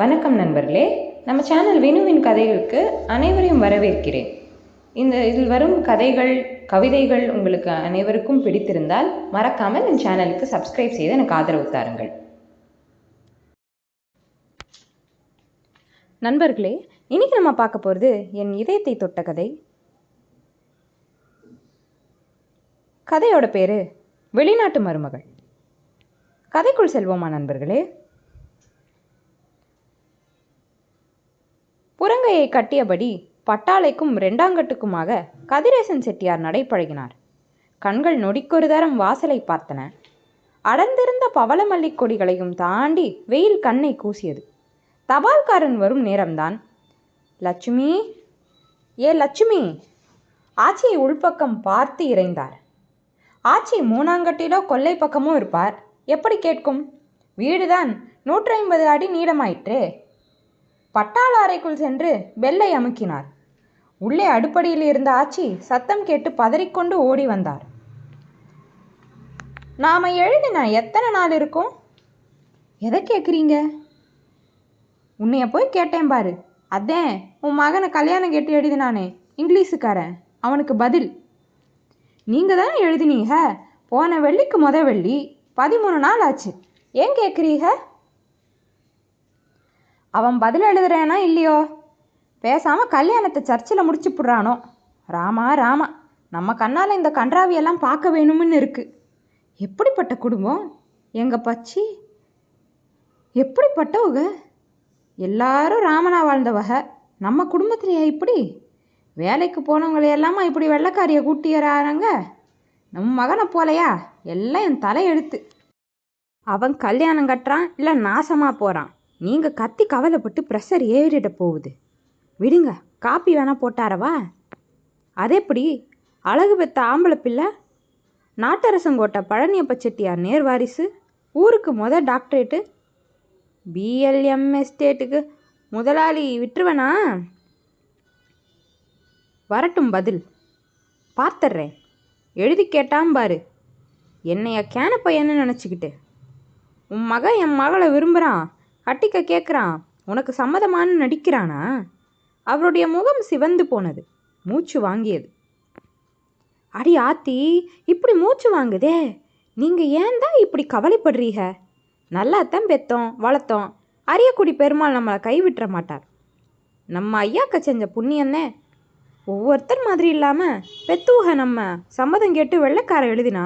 வணக்கம் நண்பர்களே. நம்ம சேனல் வினுவின் கதைகளுக்கு அனைவரையும் வரவேற்கிறேன். இந்த இதில் வரும் கதைகள் கவிதைகள் உங்களுக்கு அனைவருக்கும் பிடித்திருந்தால் மறக்காமல் என் சேனலுக்கு சப்ஸ்கிரைப் செய்து எனக்கு ஆதரவு தாருங்கள். நண்பர்களே இன்னைக்கு நம்ம பார்க்க போகிறது என் இதயத்தை தொட்ட கதை. கதையோட பேர் வெளிநாட்டு மருமகள். கதைக்குள் செல்வோமா நண்பர்களே? புறங்கையை கட்டியபடி பட்டாளைக்கும் ரெண்டாங்கட்டுக்குமாக கதிரேசன் செட்டியார் நடைப்பழகினார் கண்கள் நொடிக்கொரு தரம் வாசலை பார்த்தன. அடர்ந்திருந்த பவளமல்லிக் கொடிகளையும் தாண்டி வெயில் கண்ணை கூசியது. தபால்காரன் வரும் நேரம்தான். லட்சுமி ஏ லட்சுமி! ஆச்சியை உள்பக்கம் பார்த்து இறைந்தார். ஆச்சி மூணாங்கட்டிலோ கொல்லை பக்கமோ இருப்பார். எப்படி கேட்கும்? வீடுதான். நூற்றி ஐம்பது அடி நீளமாயிற்றே. பட்டாள அறைக்குள் சென்று பெல்லை அமுக்கினார். உள்ளே அடுப்படியில் இருந்த ஆச்சி சத்தம் கேட்டு பதறிக்கொண்டு ஓடி வந்தார். நாம எழுதின எத்தனை நாள் இருக்கும்? எதை கேட்குறீங்க? உன்னைய போய் கேட்டேன் பாரு. அதேன் உன் மகனை கல்யாணம் கேட்டு எழுதினானே. இங்கிலீஷுக்காரன் அவனுக்கு பதில். நீங்கள் தானே எழுதினீங்க? போன வெள்ளிக்கு முத வெள்ளி. பதிமூணு நாள் ஆச்சு. ஏன் கேட்குறீங்க? அவன் பதில் எழுதுறேனா இல்லையோ? பேசாமல் கல்யாணத்தை சர்ச்சில் முடிச்சு புடுறானோ? ராமா ராமா நம்ம கண்ணால் இந்த கன்றாவியெல்லாம் பார்க்க வேணும்னு இருக்குது எப்படிப்பட்ட குடும்பம்? எங்கள் பச்சி? எப்படிப்பட்டவங்க எல்லாரும் ராமனா வாழ்ந்தவக நம்ம குடும்பத்திலேயே இப்படி? வேலைக்கு போனவங்களை எல்லாமா இப்படி வெள்ளைக்காரியை கூட்டியறாங்க நம்ம மகனை போலையா? எல்லாம் என் தலையெழுத்து. அவன் கல்யாணம் கட்டுறான் இல்லை நாசமாக போகிறான் நீங்கள் கத்தி கவலைப்பட்டு ப்ரெஷர் ஏறிட போகுது. விடுங்க காப்பி வேணால் போட்டாரவா? அதேப்படி அழகு பெத்த ஆம்பளை பிள்ளை நாட்டரசங்கோட்டை பழனியப்ப செட்டியார் நேர் வாரிசு ஊருக்கு முத டாக்டரேட்டு பிஎல்எம் எஸ்டேட்டுக்கு முதலாளி விட்டுருவனா? வரட்டும் பதில். பார்த்துட்றேன் எழுதி கேட்டான் பாரு. என்னைய கேன பையன்னு நினச்சிக்கிட்டு. உன் மகன் என் மகளை விரும்புகிறான் கட்டிக்க கேட்குறான் உனக்கு சம்மதமான்னு நடிக்கிறானா? அவருடைய முகம் சிவந்து போனது மூச்சு வாங்கியது. அடி ஆத்தி இப்படி மூச்சு வாங்குதே? நீங்கள் ஏன் தான் இப்படி கவலைப்படுறீங்க? நல்லாத்தான் பெத்தோம் வளர்த்தோம். அரியக்குடி பெருமாள் நம்மளை கைவிட்டுற மாட்டார். நம்ம ஐயாக்க செஞ்ச புண்ணியன்னே ஒவ்வொருத்தர் மாதிரி இல்லாமல் பெத்தூக நம்ம சம்மதம் கேட்டு வெள்ளைக்கார எழுதினா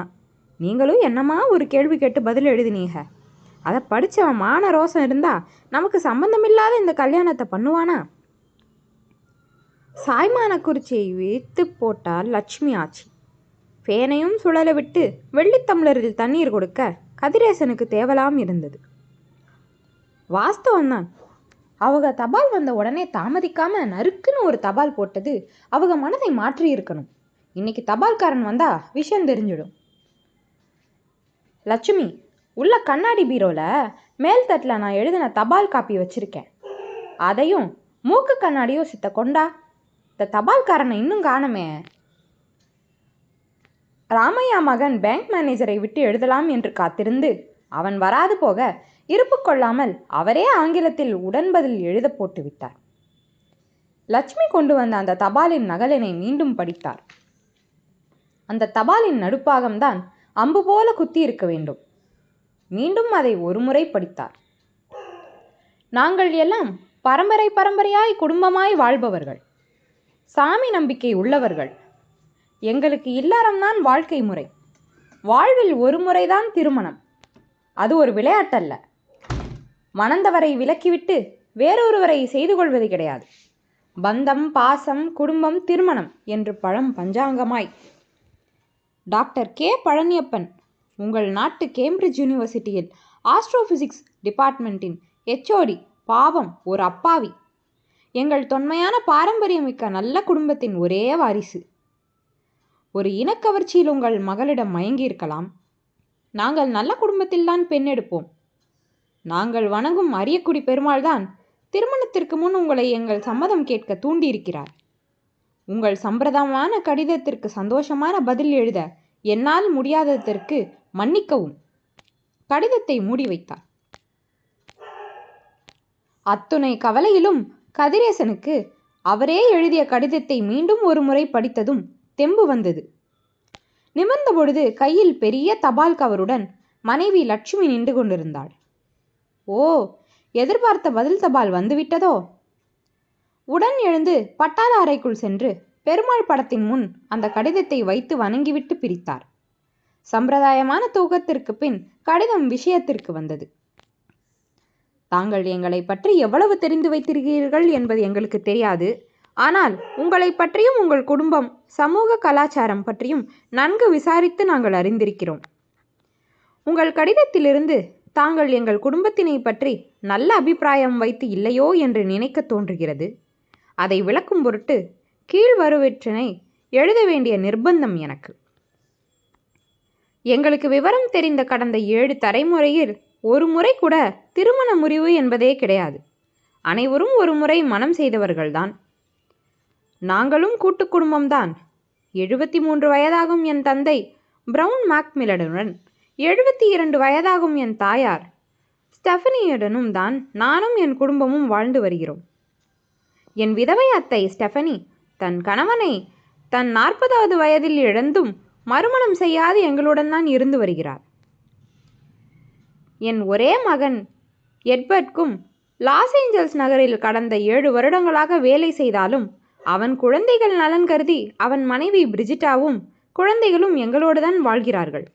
நீங்களும் என்னமா ஒரு கேள்வி கேட்டு பதில் எழுதினீங்க? அதை படித்தவன் மான ரோசம் இருந்தா நமக்கு சம்பந்தமில்லாத இந்த கல்யாணத்தை பண்ணுவானா? சாய்மான குறிச்சியை வைத்து போட்டால் லட்சுமி ஆச்சி. ஃபேனையும் சுழல விட்டு வெள்ளித்தம்ளரில் தண்ணீர் கொடுக்க கதிரேசனுக்கு தேவலாம் இருந்தது. வாஸ்தவம்தான் அவங்க தபால் வந்த உடனே தாமதிக்காம நறுக்குன்னு ஒரு தபால் போட்டது அவங்க மனதை மாற்றி இருக்கணும். இன்னைக்கு தபால்காரன் வந்தா விஷயம் தெரிஞ்சிடும். லட்சுமி உள்ள கண்ணாடி பீரோவில் மேல் தட்டில் நான் எழுதின தபால் காப்பி வச்சுருக்கேன். அதையும் மூக்கு கண்ணாடியும் சித்த கொண்டா? இந்த தபால்காரனை இன்னும் காணமே. ராமையா மகன் பேங்க் மேனேஜரை விட்டு எழுதலாம் என்று காத்திருந்து அவன் வராது போக இருப்பு கொள்ளாமல் அவரே ஆங்கிலத்தில் உடன்பதில் எழுத போட்டு விட்டார். லட்சுமி கொண்டு வந்த அந்த தபாலின் நகலினை மீண்டும் படித்தார். அந்த தபாலின் நடுப்பாகம்தான் அம்பு போல குத்தி இருக்க வேண்டும். மீண்டும் அதை ஒருமுறை படித்தார். நாங்கள் எல்லாம் பரம்பரை பரம்பரையாய் குடும்பமாய் வாழ்பவர்கள். சாமி நம்பிக்கை உள்ளவர்கள். எங்களுக்கு இல்லறம்தான் வாழ்க்கை முறை. வாழ்வில் ஒரு முறைதான் திருமணம். அது ஒரு விளையாட்டல்ல. மணந்தவரை விலக்கிவிட்டு வேறொருவரை செய்து கொள்வது கிடையாது. பந்தம் பாசம் குடும்பம் திருமணம் என்று பழம் பஞ்சாங்கமாய். Doctor K. பழனியப்பன் உங்கள் நாட்டு கேம்பிரிட்ஜ் யூனிவர்சிட்டியில் ஆஸ்ட்ரோபிசிக்ஸ் டிபார்ட்மெண்ட்டின் ஹெச்ஓடி பாவம் ஒரு அப்பாவி. எங்கள் தொன்மையான பாரம்பரியமிக்க நல்ல குடும்பத்தின் ஒரே வாரிசு. ஒரு இனக்கவர்ச்சியில் உங்கள் மகளிடம் மயங்கியிருக்கலாம். நாங்கள் நல்ல குடும்பத்தில்தான் பெண் எடுப்போம். நாங்கள் வணங்கும் அரியக்குடி பெருமாள்தான் திருமணத்திற்கு முன் உங்களை எங்கள் சம்மதம் கேட்க தூண்டியிருக்கிறார். உங்கள் சம்பிரதமான கடிதத்திற்கு சந்தோஷமான பதில் எழுத என்னால் முடியாததற்கு மன்னிக்கவும். கடிதத்தை மூடி வைத்தார். அத்துணை கவலையிலும் கதிரேசனுக்கு அவரே எழுதிய கடிதத்தை மீண்டும் ஒரு முறை படித்ததும் தெம்பு வந்தது. நிமிர்ந்த பொழுது கையில் பெரிய தபால் கவருடன் மனைவி லட்சுமி நின்று கொண்டிருந்தாள். ஓ எதிர்பார்த்த பதில் தபால் வந்துவிட்டதோ? உடன் எழுந்து பட்டாள அறைக்குள் சென்று பெருமாள் படத்தின் முன் அந்த கடிதத்தை வைத்து வணங்கிவிட்டு பிரித்தார். சம்பிரதாயமான தூக்கத்திற்கு பின் கடிதம் விஷயத்திற்கு வந்தது. தாங்கள் எங்களை பற்றி எவ்வளவு தெரிந்து வைத்திருக்கிறீர்கள் என்பது எங்களுக்கு தெரியாது. ஆனால் உங்களை பற்றியும் உங்கள் குடும்பம் சமூக கலாச்சாரம் பற்றியும் நன்கு விசாரித்து நாங்கள் அறிந்திருக்கிறோம். உங்கள் கடிதத்திலிருந்து தாங்கள் எங்கள் குடும்பத்தினை பற்றி நல்ல அபிப்பிராயம் வைத்து இல்லையோ என்று நினைக்க தோன்றுகிறது. அதை விளக்கும் பொருட்டு கீழ்வருவற்றினை எழுத வேண்டிய நிர்பந்தம் எனக்கு. எங்களுக்கு விவரம் தெரிந்த கடந்த ஏழு தலைமுறையில் ஒரு முறை கூட திருமண முறிவு என்பதே கிடையாது. அனைவரும் ஒரு முறை மனம் செய்தவர்கள்தான். நாங்களும் கூட்டு குடும்பம்தான். எழுபத்தி மூன்று வயதாகும் என் தந்தை பிரவுன் மேக்மிலடனுடன் எழுபத்தி இரண்டு வயதாகும் என் தாயார் ஸ்டெஃபனியுடனும் தான் நானும் என் குடும்பமும் வாழ்ந்து வருகிறோம். என் விதவை அத்தை ஸ்டெஃபனி தன் கணவனை தன் நாற்பதாவது வயதில் இழந்தும் மறுமணம் செய்யாது எங்களுடன் தான் இருந்து வருகிறார். என் ஒரே மகன் எட்வர்ட்க்கும் லாஸ் ஏஞ்சல்ஸ் நகரில் கடந்த ஏழு வருடங்களாக வேலை செய்தாலும் அவன் குழந்தைகள் நலன் கருதி அவன் மனைவி பிரிஜிட்டாவும் குழந்தைகளும் எங்களோடு தான் வாழ்கிறார்கள்.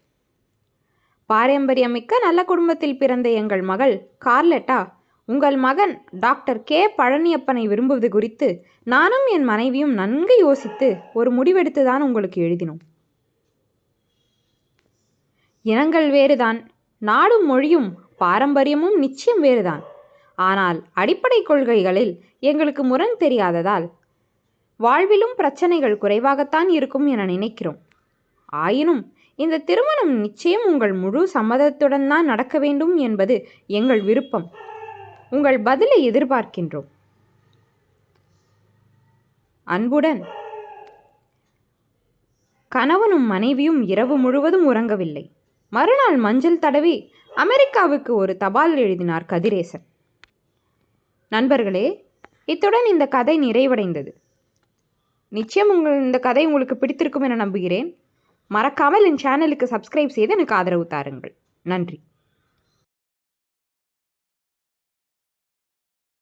பாரம்பரியமிக்க நல்ல குடும்பத்தில் பிறந்த எங்கள் மகள் கார்லெட்டா உங்கள் மகன் டாக்டர் கே. பழனியப்பனை விரும்புவது குறித்து நானும் என் மனைவியும் நன்கு யோசித்து ஒரு முடிவெடுத்து தான் உங்களுக்கு எழுதினோம். இனங்கள் வேறுதான். நாடும் மொழியும் பாரம்பரியமும் நிச்சயம் வேறுதான். ஆனால் அடிப்படை கொள்கைகளில் எங்களுக்கு முரண் தெரியாததால் வாழ்விலும் பிரச்சனைகள் குறைவாகத்தான் இருக்கும் என நினைக்கிறோம். ஆயினும் இந்த திருமணம் நிச்சயம் உங்கள் முழு சம்மதத்துடன் தான் நடக்க வேண்டும் என்பது எங்கள் விருப்பம். உங்கள் பதிலை எதிர்பார்க்கின்றோம். அன்புடன் கணவனும் மனைவியும் இரவு முழுவதும் உறங்கவில்லை. மறுநாள் மஞ்சள் தடவி அமெரிக்காவுக்கு ஒரு தபால் எழுதினார் கதிரேசன். நண்பர்களே இத்துடன் இந்த கதை நிறைவடைந்தது. நிச்சயம் உங்கள் இந்த கதை உங்களுக்கு பிடித்திருக்கும் என நம்புகிறேன். மறக்காமல் என் சேனலுக்கு சப்ஸ்கிரைப் செய்து எனக்கு ஆதரவு தாருங்கள். நன்றி.